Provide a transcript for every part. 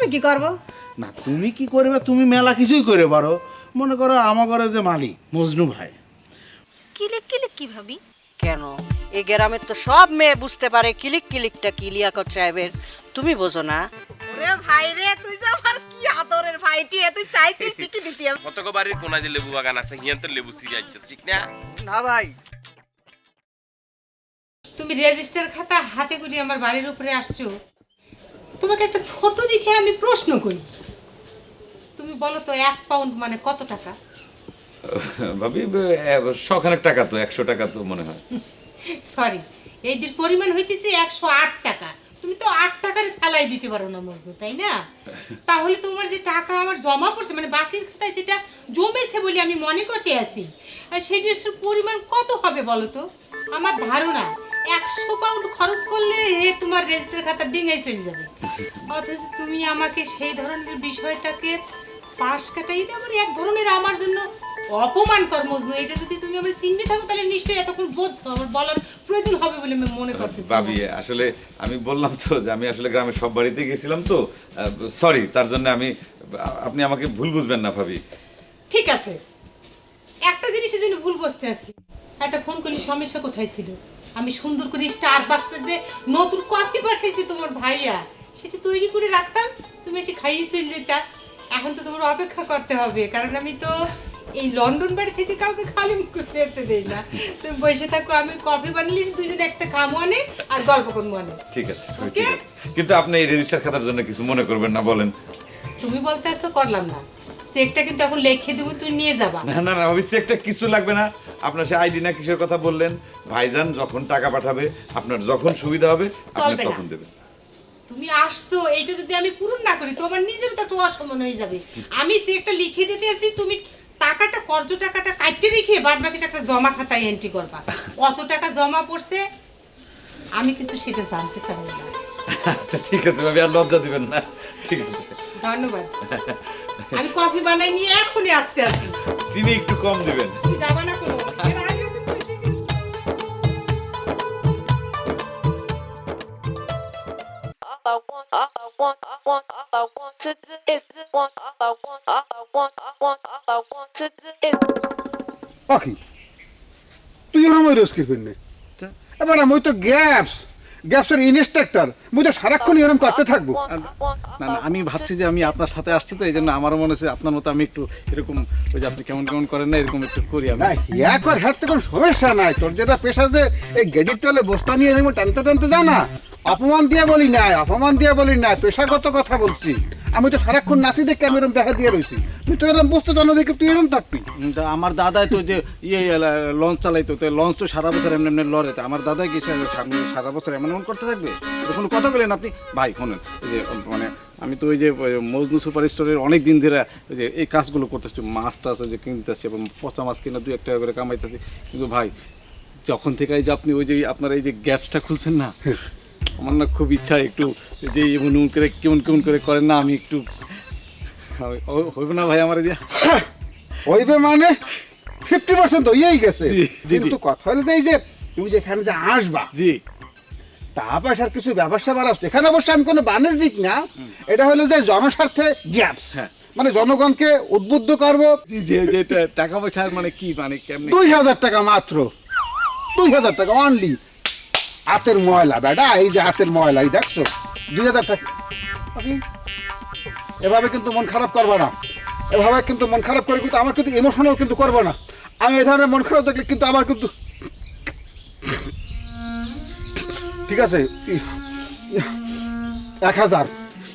আমি কি করব? না তুমি কি করবে? তুমি মেলা কিছুই করে পারো। মনে করো আমার ঘরে যে মালিক মজনু ভাই। কিলিক কিলিক কি ভাবি? কেন? এই গ্রামের তো সব মেয়ে বুঝতে পারে কিলিক কিলিকটা কি লিয়াকত সাহেবের। তুমি বোঝো না। ওরে ভাই রে তুই যে আমার কি আদরের ভাইটি এ তুই চাইছিস ঠিকই দিতি আমি। কতক বাড়ির কোনায় যে লেবু বাগান আছে হিয়ান তো লেবু সিরি আছে ঠিক না? না ভাই। তুমি রেজিস্টার খাতা হাতে করে আমার বাড়ির উপরে আসছো। তোমাকে একটা ছোট দেখে আমি প্রশ্ন করি। তুমি বলো তো এক পাউন্ড মানে কত টাকা? ভাবি শখানেক টাকা তো একশো টাকা তো মনে হয়। সরি এইটির পরিমাণ হইতেছে একশো আট টাকা। তুমি তো আট টাকার ফেলাই দিতে পারো না মজদু তাই না? তাহলে তোমার যে টাকা আমার জমা পড়ছে মানে বাকির খাতায় যেটা জমেছে বলে আমি মনে করতে আছি আর সেটার পরিমাণ কত হবে বলো তো? আমার ধারণা একশো পাউন্ড খরচ করলে তোমার রেজিস্টার খাতা ডিঙাই চলে যাবে। অথচ তুমি আমাকে সেই ধরনের বিষয়টাকে পাশ কাটাই এটা আমার এক ধরনের আমার জন্য অপমান এটা যদি তুমি আমার থাকো তাহলে নিশ্চয়ই এতক্ষণ বুঝছ আমার বলার প্রয়োজন হবে বলে আমি মনে করতেছি। না। ভাবি আসলে আমি বললাম তো যে আমি আসলে গ্রামের সব বাড়িতে গেছিলাম তো। সরি তার জন্য আমি আপনি আমাকে ভুল বুঝবেন না ভাবি। ঠিক আছে। একটা জিনিসের জন্য ভুল বসতে আছি। একটা ফোন করলি সমস্যা কোথায় ছিল? আমি সুন্দর করে স্টার বাক্সে যে নতুন কফি পাঠাইছি তোমার ভাইয়া সেটা তৈরি করে রাখতাম তুমি এসে খাইয়ে চলে যেতা। এখন তো তোমার অপেক্ষা করতে হবে কারণ আমি তো এই লন্ডন বাড়ি থেকে কাউকে খালি মুখে ফেরতে দেই না। তুমি বসে থাকো আমি কফি বানালি দুজন একসাথে খামো আনে আর গল্প করব আনে। ঠিক আছে ঠিক আছে। কিন্তু আপনি এই রেজিস্টার খাতার জন্য কিছু মনে করবেন না বলেন। তুমি বলতে আসছো করলাম না। চেকটা কিন্তু এখন লিখে দেবো তুমি নিয়ে যাবা। না না না ভাবি চেকটা কিছু লাগবে না। আপনার সে আইডি না কিসের কথা বললেন? ভাইজান যখন টাকা পাঠাবে আপনার যখন সুবিধা হবে আপনি চলবে না। তখন দেবেন। তুমি আসছো এইটা যদি আমি পূরণ না করি তোমার নিজের তো একটু অসমান হয়ে যাবে। আমি চেকটা লিখে দিতে আসি তুমি টাকাটা কর্জ টাকাটা কাটতে রেখে বাদ বাকি টাকা জমা খাতায় এন্ট্রি করবা। কত টাকা জমা পড়ছে আমি কিন্তু সেটা জানতে চাই না আচ্ছা ঠিক আছে ভাবি আর লজ্জা দিবেন না। ঠিক আছে। ধন্যবাদ। আমি কফি বানাই নিয়ে এখনই আসতে আসি চিনি একটু কম দিবেন যাবা না কোনো. পাখি তুই এরকম ওই রোজ কি করলি এবার আমি তো গ্যাপস গ্যাপসের ইনস্ট্রাক্টর। বুঝে সারাক্ষণ এরকম করতে থাকব। না না আমি ভাবছি যে আমি আপনার সাথে আসছি তো এই জন্য আমারও মনে হচ্ছে আপনার মতো আমি একটু এরকম ওই যে আপনি কেমন কেমন করেন না এরকম একটু করি আমি। একবার কর তো কোনো সমস্যা নাই। তোর যেটা পেশা যে এই গেডির তলে বস্তা নিয়ে এরকম টানতে টানতে যা না অপমান দিয়ে বলি না অপমান দিয়ে বলি না পেশাগত কথা বলছি। আমি তো সারাক্ষণ নাচি দেখে আমি এরকম দেখা দিয়ে রয়েছি তুই তো এরকম বসতে জানো দেখে তুই এরকম থাকবি। আমার দাদাই তো যে ইয়ে লঞ্চ চালাইতো তো লঞ্চ তো সারা বছর এমনি এমনি লড়ে তা আমার দাদাই কি সারা বছর এমন এমন করতে থাকবে? তো কোনো কথা বলেন আপনি? ভাই শোনেন যে মানে আমি তো ওই যে মজনু সুপার স্টোরের অনেক দিন ধরে ওই যে এই কাজগুলো করতেছি মাছ টাছ যে কিনতেছি এবং পচা মাছ কিনা দু এক টাকা করে কামাইতেছি। কিন্তু ভাই যখন থেকে এই যে আপনি ওই যে আপনার এই যে গ্যাসটা খুলছেন না আমার না খুব ইচ্ছা একটু যে এমন এমন করে কেমন কেমন করে করেন না আমি একটু হইব না ভাই আমার এই যে। হইবে মানে? ফিফটি পার্সেন্ট হইয়াই গেছে। জি, জি, জি। কিন্তু কথা হলো যে এই যে তুমি যেখানে যে আসবা জি। টাকা পয়সার কিছু ব্যবসা বাড়াচ্ছে এখানে অবশ্য আমি কোনো বাণিজ্যিক না এটা হলো যে জনস্বার্থে গ্যাপস। হ্যাঁ। মানে জনগণকে উদ্বুদ্ধ করব। টাকা পয়সা মানে কি মানে কেমনি? দুই হাজার টাকা মাত্র। দুই হাজার টাকা অনলি হাতের ময়লা বেটা এই যে হাতের ময়লা, এই দেখছ? দুই হাজার টাকা। এভাবে কিন্তু মন খারাপ করবে না। এভাবে কিন্তু মন খারাপ করে কিন্তু আমার কিন্তু ইমোশনাল কিন্তু করবে না। আমি এই ধরনের মন খারাপ দেখলে কিন্তু আমার কিন্তু ঠিক আছে এক হাজার।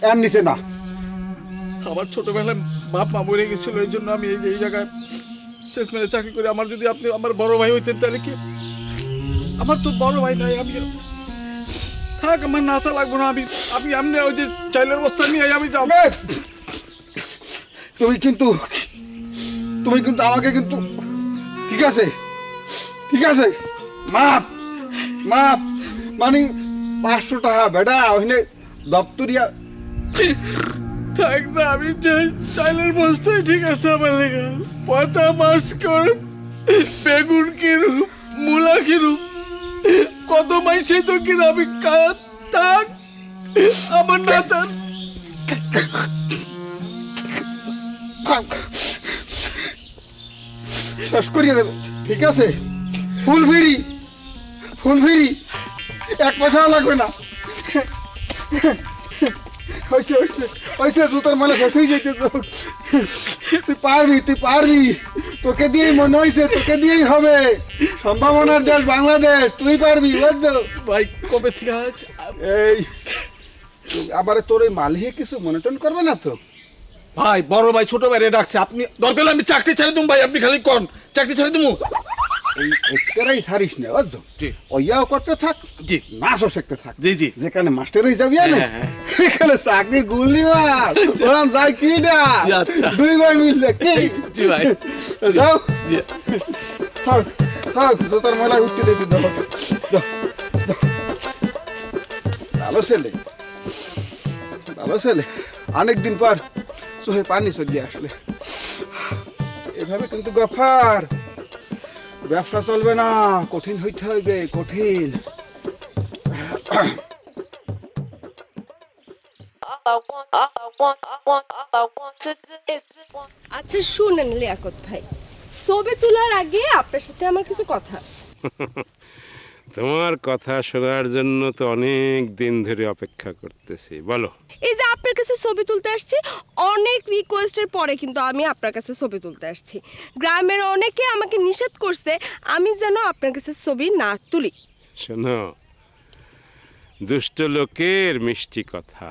এর নিচে না। আমার ছোটবেলায় বাপ মা মরে গেছিল, এই জন্য আমি এই জায়গায় শেষ মেরে চাকরি করে আমার যদি আপনি আমার বড় ভাই হইতেন, তাহলে কি আমার তো বড় ভাই নাই আমি থাক আমার নাচা লাগবো না আমি আমি এমনি ওই যে চাইলের বস্তা নিয়ে আমি যাব। তুমি কিন্তু তুমি কিন্তু আমাকে কিন্তু ঠিক আছে। ঠিক আছে। মাপ মাপ। মানে পাঁচশো টাকা বেটা ওখানে দপ্তরিয়া থাক না আমি যে চাইলের বস্তায় ঠিক আছে আমার লেগে। পয়তা মাছ কর বেগুন কিনুম মূলা কিনুম কত মাইসে তো কিনা আমি থাক। আমার না থাক। শেষ করিয়ে দেবে। ঠিক আছে? ফুল ফিরি। ফুল ফিরি। এক পয়সাও লাগবে না। হয়েছে হয়েছে হয়েছে জুতার মানে শেষ হয়ে যেতে তো তুই পারবি তুই পারবি। তোকে দিয়েই মনে হয়েছে তোকে দিয়েই হবে। সম্ভাবনার দেশ বাংলাদেশ তুই পারবি বুঝছ ভাই কবে থেকে আজ? এই আবার তোর ওই মালিহে কিছু মনে টন করবে না তো? ভাই বড় ভাই ছোট ভাই রে ডাকছে। আপনি দরকার হলে আমি চাকরি ছেড়ে দেবো ভাই আপনি খালি কোন। চাকরি ছেড়ে দেবো। এই একটারাই সারিস না বুঝছ? জি। ওইয়াও করতে থাক জি। মাছও শিখতে থাক। জি জি। যেখানে মাস্টার হয়ে যাবি না হ্যাঁ, হ্যাঁ। এখানে চাকরি গুলি মার। ওরান যাই কি না? আচ্ছা। দুই ভাই মিললে কি? জি ভাই। যাও। জি। থাক, জোতার উঠতে দেখি। ভালো ছেলে। ভালো ছেলে। অনেক দিন পর চোখে পানি চলিয়ে আসলে। এভাবে কিন্তু গফার। ব্যবসা চলবে না, কঠিন হইতে হইবে, কঠিন. আচ্ছা শুনেন লিয়াকত ভাই। ছবি তোলার আগে আপনার সাথে আমার কিছু কথা। তোমার কথা শোনার জন্য তো অনেক দিন ধরে অপেক্ষা করতেছি বলো। এই যে আপনার কাছে ছবি তুলতে আসছি অনেক রিকোয়েস্টের পরে কিন্তু আমি আপনার কাছে ছবি তুলতে আসছি। গ্রামের অনেকে আমাকে নিষেধ করছে আমি যেন আপনার কাছে ছবি না তুলি। শোনো দুষ্ট লোকের মিষ্টি কথা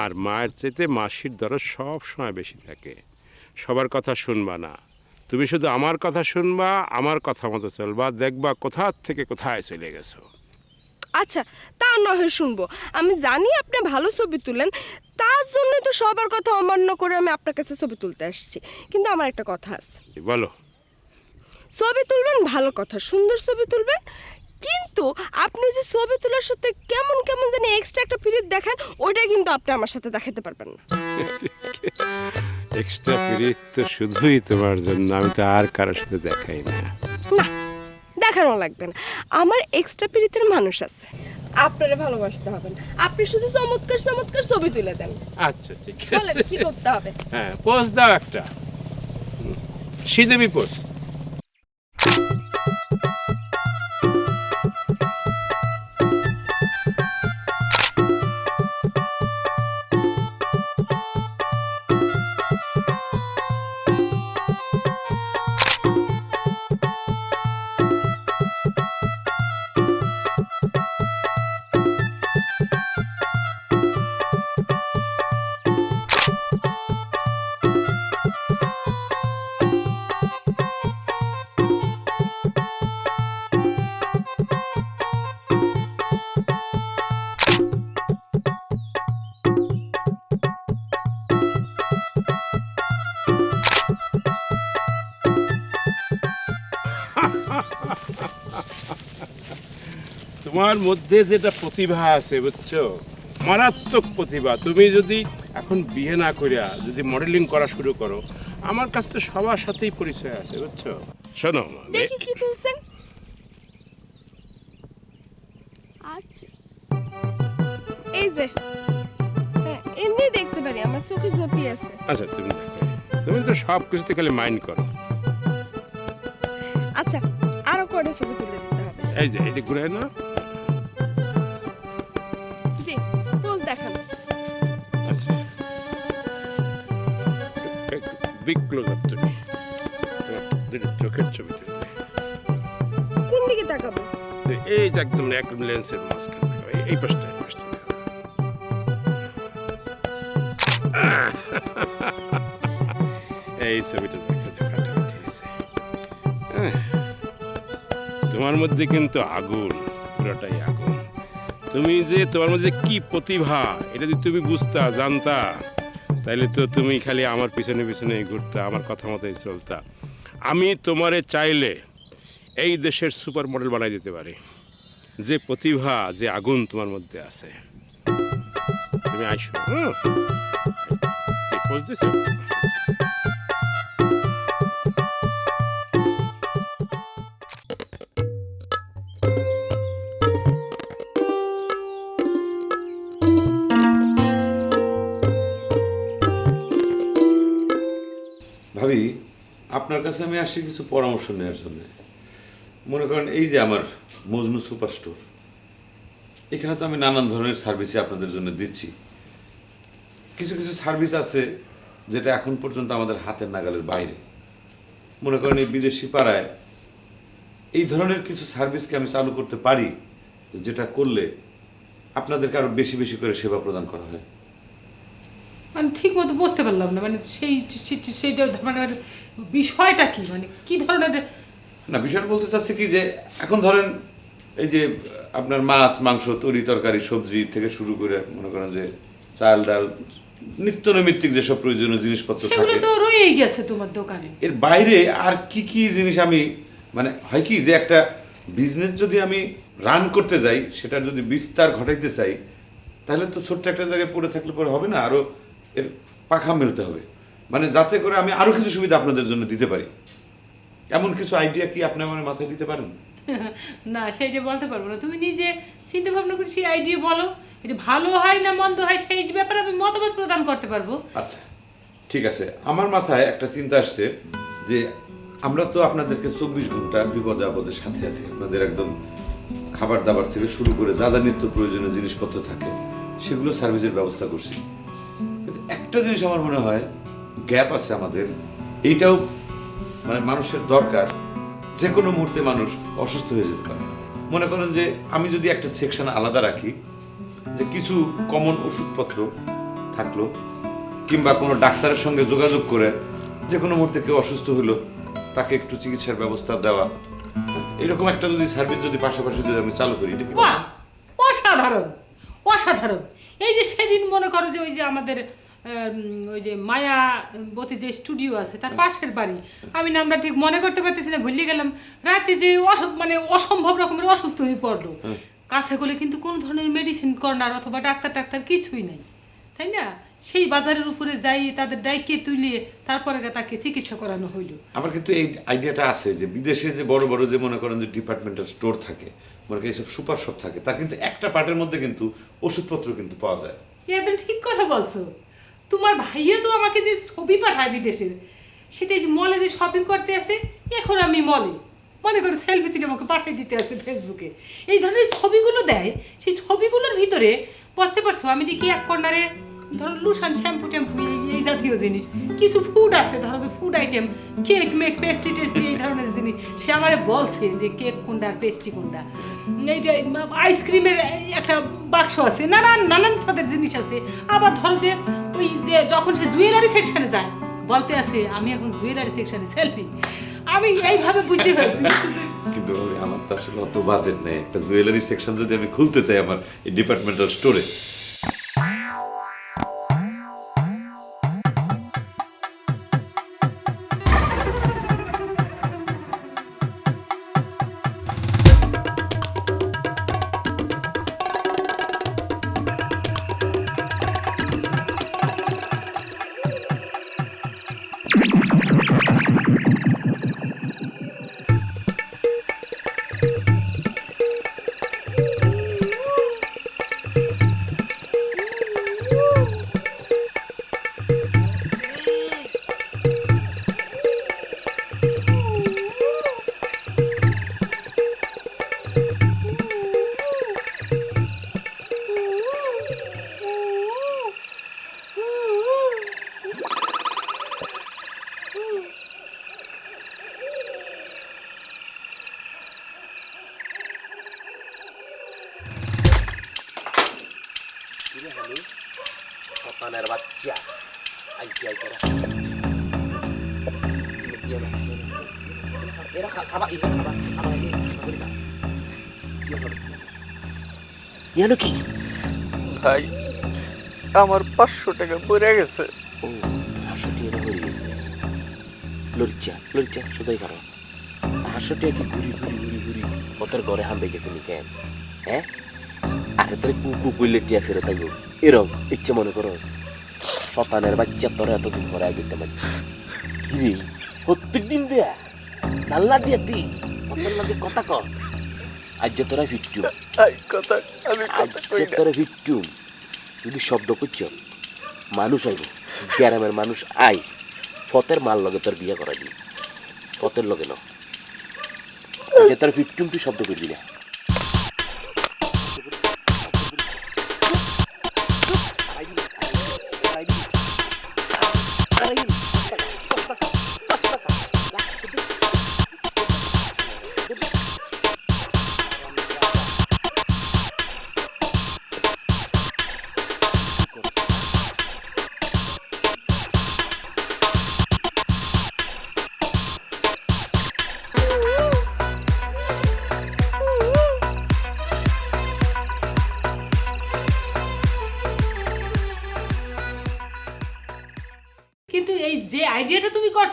আর মায়ের চাইতে মাসির দরদ সব সময় বেশি থাকে। সবার কথা শুনবা না। তুমি শুধু আমার কথা শুনবা আমার কথা মতো চলবা দেখবা কোথা থেকে কোথায় চলে গেছো। আচ্ছা তা নহে শুনব। আমি জানি আপনি ভালো ছবি তুলেন তার জন্য তো সবার কথা অমান্য করে আমি আপনার কাছে ছবি তুলতে আসছি। কিন্তু আমার একটা কথা আছে। বলো। ছবি তুলবেন ভালো কথা সুন্দর ছবি তুলবেন কিন্তু আপনি যে ছবি তোলার সাথে কেমন কেমন জানি এক্সট্রা একটা পিরিয়ড দেখান ওইটা কিন্তু আপনি আমার সাথে দেখাতে পারবেন না। এক্সট্রা পিরিত তো শুধুই তোমার জন্য আমি তো আর কারোর সাথে দেখাই না। না দেখানো লাগবে না। আমার এক্সট্রা পিরিতের মানুষ আছে। আপনারা ভালোবাসতে হবে না। আপনি শুধু চমৎকার চমৎকার ছবি তুলে দেন। আচ্ছা ঠিক বলেন কি করতে হবে? হ্যাঁ পোজ দাও একটা। শ্রীদেবী পোজ তোমার মধ্যে যেটা প্রতিভা আছে বুঝছ? মারাত্মক প্রতিভা। তুমি যদি এখন বিয়ে না করিয়া যদি মডেলিং করা শুরু করো আমার কাছে তো সবার সাথেই পরিচয় আছে বুঝছ? শোনো দেখি কি তুলছেন। আচ্ছা। এই যে হ্যাঁ এমনি দেখতে পারি আমার চোখে জ্যোতি আছে। আচ্ছা তুমি তুমি তো সব কিছুতে খালি মাইন্ড করো। আচ্ছা আরও কয়টা ছবি তুলে দিতে হবে? এই যে এটা ঘুরে না বিগ ক্লোজ আপ তুমি চোখের ছবি তুলবে কোন দিকে তাকাবো? এই যে একদম একদম লেন্সের মাঝখানে এই- পাশটা এই পাশটা এই ছবিটা। হ্যাঁ। তোমার মধ্যে কিন্তু আগুন পুরোটাই আগুন। তুমি যে তোমার মধ্যে কি প্রতিভা এটা যদি তুমি বুঝতা জানতা তাইলে তো তুমি খালি আমার পিছনে পিছনে ঘুরতা, আমার কথা মতোই চলতা। আমি তোমারে চাইলে এই দেশের সুপার মডেল বানাই দিতে পারি। যে প্রতিভা, যে আগুন তোমার মধ্যে আছে। তুমি আইসো, হুম? আপনার কাছে আমি আসছি কিছু পরামর্শ নেওয়ার জন্য। মনে করেন এই যে আমার মজনু সুপার স্টোর এখানে তো আমি নানান ধরনের সার্ভিসই আপনাদের জন্য দিচ্ছি। কিছু কিছু সার্ভিস আছে যেটা এখন পর্যন্ত আমাদের হাতের নাগালের বাইরে। মনে করেন এই বিদেশি পাড়ায় এই ধরনের কিছু সার্ভিসকে আমি চালু করতে পারি, যেটা করলে আপনাদেরকে আরও বেশি বেশি করে সেবা প্রদান করা হয়। মানে ঠিক মতো বুঝতে পারলাম না মানে সেই সেই- সেইটা মানে মানে বিষয়টা কি? মানে কি ধরনের না বিষয়টা বলতে চাচ্ছি কি যে এখন ধরেন এই যে আপনার মাছ মাংস তরি তরকারি সবজি থেকে শুরু করে মনে করেন যে চাল ডাল নিত্য নৈমিত্তিক যেসব প্রয়োজনীয় জিনিসপত্র থাকে তো রয়েই গেছে তোমার দোকানে। এর বাইরে আর কি কি জিনিস আমি মানে হয় কি যে একটা বিজনেস যদি আমি রান করতে যাই সেটা যদি বিস্তার ঘটাইতে চাই তাহলে তো ছোট্ট একটা জায়গায় পড়ে থাকলে পরে হবে না আরও এর পাখা মেলতে হবে। মানে যাতে করে আমি আরও কিছু সুবিধা আপনাদের জন্য দিতে পারি। এমন কিছু আইডিয়া কি আপনি আমার মাথায় দিতে পারেন? না সেই যে বলতে পারব না। তুমি নিজে চিন্তা ভাবনা করে সেই আইডিয়া বলো। এটা ভালো হয় না মন্দ হয় সেই ব্যাপারে আমি মতামত প্রদান করতে পারব। আচ্ছা ঠিক আছে। আমার মাথায় একটা চিন্তা আসছে যে আমরা তো আপনাদেরকে চব্বিশ ঘণ্টা বিপদে আপদের সাথে আছি। আপনাদের একদম খাবার দাবার থেকে শুরু করে যা যা নিত্য প্রয়োজনীয় জিনিসপত্র থাকে সেগুলো সার্ভিসের ব্যবস্থা করছি। কিন্তু একটা জিনিস আমার মনে হয় গ্যাপ আছে আমাদের। এইটাও মানে মানুষের দরকার। যে কোনো মুহূর্তে মানুষ অসুস্থ হয়ে যেতে পারে। মনে করেন যে আমি যদি একটা সেকশন আলাদা রাখি যে কিছু কমন ওষুধপত্র থাকল কিংবা কোনো ডাক্তারের সঙ্গে যোগাযোগ করে যে কোনো মুহূর্তে কেউ অসুস্থ হলো তাকে একটু চিকিৎসার ব্যবস্থা দেওয়া। এরকম একটা যদি সার্ভিস যদি পাশাপাশি যদি আমি চালু করি অসাধারণ! অসাধারণ! এই যে সেদিন মনে করো যে ওই যে আমাদের আম, ওই যে মায়াবতী যে স্টুডিও আছে তার পাশের বাড়ি। আমি নামটা ঠিক মনে করতে পারতেছি না ভুলে গেলাম। রাতে যে মানে অসম্ভব রকমের অসুস্থ হয়ে পড়ল। কাছে গেলে কিন্তু কোনো ধরনের মেডিসিন কর্নার অথবা ডাক্তার টাক্তার কিছুই নাই। তাই না? সেই বাজারের উপরে যাই তাদের ডাইকে তুলে তারপরে তাকে চিকিৎসা করানো হইল। আমার কিন্তু এই আইডিয়াটা আছে যে বিদেশে যে বড় বড় যে মনে করেন যে ডিপার্টমেন্টাল স্টোর থাকে মনে করেন এইসব সুপার শপ থাকে তা কিন্তু একটা পার্টের মধ্যে কিন্তু ওষুধপত্র কিন্তু পাওয়া যায়। একদম ঠিক কথা বলছো। তোমার ভাইয়া তো আমাকে যে ছবি পাঠায় বিদেশের, সেটা যে মলে যে শপিং করতে আছে এখন আমি মলে। মনে করো সেলফি তুলে আমাকে পাঠিয়ে দিতে আছে ফেসবুকে এই ধরনের ছবিগুলো দেয়, সেই ছবিগুলোর ভিতরে বসতে পারছ, আমি দেখি এক কর্নারে ধরো লুসান শ্যাম্পু ট্যাম্পু জাতীয় জিনিস। কিছু ফুড আছে, ধরো যে ফুড আইটেম কেক মেক পেস্ট্রি টেস্ট্রি এই ধরনের জিনিস। সে আমারে বলছে যে কেক কোনটা পেস্ট্রি কোনটা। এইটা আইসক্রিমের একটা বাক্স আছে, নানান নানান পদের জিনিস আছে। আবার ধরো যে ওই যে যখন সে জুয়েলারি সেকশনে যায়, বলতে আছে, আমি এখন জুয়েলারি সেকশনে সেলফি আমি এইভাবে বুঝতে পারছি কিন্তু আমার তো আসলে অত বাজেট নেই। একটা জুয়েলারি সেকশন যদি আমি খুলতে চাই আমার এই ডিপার্টমেন্টাল স্টোরে শতানের বাচ্চা আইসি আইতে এরা খাবা ইহা খাবা খাবা ইয়ানো কি ভাই আমার পাঁচশো টাকা পড়ে গেছে ও পাঁচশো টাকা হয়ে গেছে লরিচা লরিচা শুধুই করো পাঁচশো টাকা কি ঘুরি ঘুরি ঘুরি ঘুরি ওদের ঘরে হান দেখেছে নি কেন হ্যাঁ আরে তোর কুকু কইলে টিয়া ফেরত আইব এরম ইচ্ছে মনে করস শতানের বাচ্চা তোর এতদিন পরে আগে তেমন কিরে প্রত্যেক দিন দেয়া দিয়া তুই লাগে কথা কস। আজ যে তোরা ফিট্টু আই কথা আমি আজ যে তোরা যদি শব্দ করছ মানুষ আইব গ্রামের মানুষ আই ফতের মাল লগে তোর বিয়ে দিই ফতের লগে ন। যে তোর ফিটটুম তুই শব্দ করে দিলে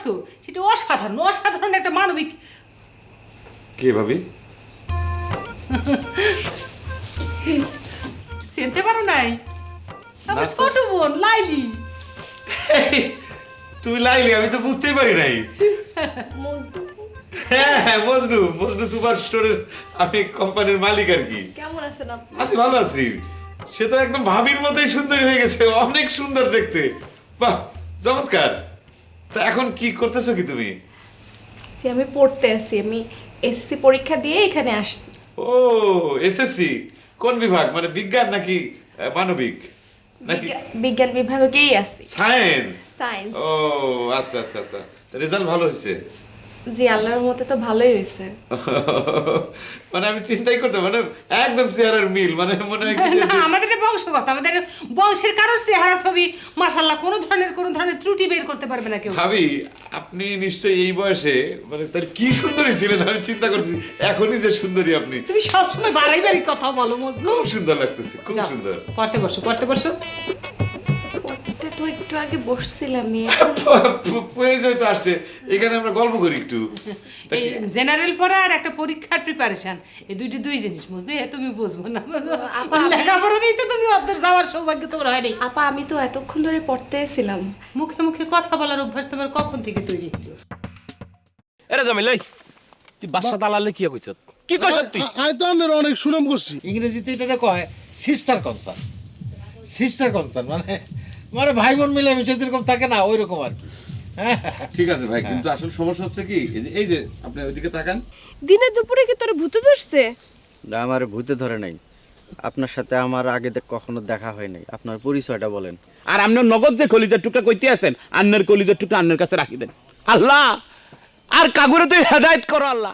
তুমি সেটা অসাধারণ অসাধারণ একটা মানবিক কে ভাবি? চিনতে পারো নাই? আমার ছোট বোন লাইলি। তুমি লাইলি আমি তো বুঝতেই পারি নাই। হ্যাঁ হ্যাঁ মজনু। মজনু সুপার স্টোরের আমি কোম্পানির মালিক আর কি। কেমন আছেন আপনি? আছি ভালো আছি। সে তো একদম ভাবির মতোই সুন্দরী হয়ে গেছে অনেক সুন্দর দেখতে। বাহ চমৎকার। তা এখন কি করতেছো কি তুমি? সে আমি পড়তে আছি আমি এসএসসি পরীক্ষা দিয়ে এখানে আসছি ও এসএসসি? কোন বিভাগ? মানে বিজ্ঞান নাকি আহ, মানবিক? নাকি বিজ্ঞান বিভাগেই আছি। সায়েন্স? সায়েন্স। ও আচ্ছা আচ্ছা আচ্ছা। রেজাল্ট ভালো হয়েছে জি আল্লাহর মতে তো ভালোই হয়েছে মানে আমি চিন্তাই করতে মানে একদম চেহারার মিল মানে মনে হয় আমাদের বংশগত আমাদের বংশের কারোর চেহারা ছবি মাসাল্লাহ কোনো ধরনের কোনো ধরনের ত্রুটি বের করতে পারবে না কেউ। ভাবি আপনি নিশ্চয়ই এই বয়সে মানে তার কি সুন্দরী ছিলেন আমি চিন্তা করছি এখনই যে সুন্দরী আপনি। তুমি সবসময় বাড়াই বাড়ি কথা বলো মজনু। খুব সুন্দর লাগতেছে খুব সুন্দর। পড়তে বসো পড়তে বসো। তো একটু আগে বসছিলামই প্রয়োজন তো আসছে। এখানে আমরা গল্প করি একটু। জেনারেল পড়া আর একটা পরীক্ষার প্রিপারেশন এই দুইটি দুই জিনিস বুঝলে? তুমি বুঝব না। লেখাপড়া নেই তো তুমি যাওয়ার সৌভাগ্য তোমার হয়নি। আপা আমি তো এতক্ষণ ধরে পড়তে ছিলাম মুখে মুখে কথা বলার অভ্যাস তোমার কখন থেকে তৈরি? এরে জামিল তুই বাসা দালালে কি কইছ? কি কইছ তুই? আমি তো আপনার অনেক সুনাম করছি। ইংরেজিতে এটা কয় সিস্টার কনসার্ন সিস্টার কনসার্ন মানে মানে ভাই বোন মিলে মিশে যেরকম থাকে না ওই রকম আর কি। হ্যাঁ ঠিক আছে ভাই কিন্তু আসল সমস্যা হচ্ছে কি এই যে এই যে আপনি ওইদিকে তাকান। দিনে দুপুরে কি তোর ভূতে ধরছে? না আমার ভূতে ধরে নাই। আপনার সাথে আমার আগে কখনো দেখা হয় নাই। আপনার পরিচয়টা বলেন। আর আপনার নগদ যে কলিজার টুকটা কইতে আছেন আন্নার কলিজার টুকটা আন্নার কাছে রাখি দেন। আল্লাহ! আর কাগুরে তুই হেদায়ত করো আল্লাহ!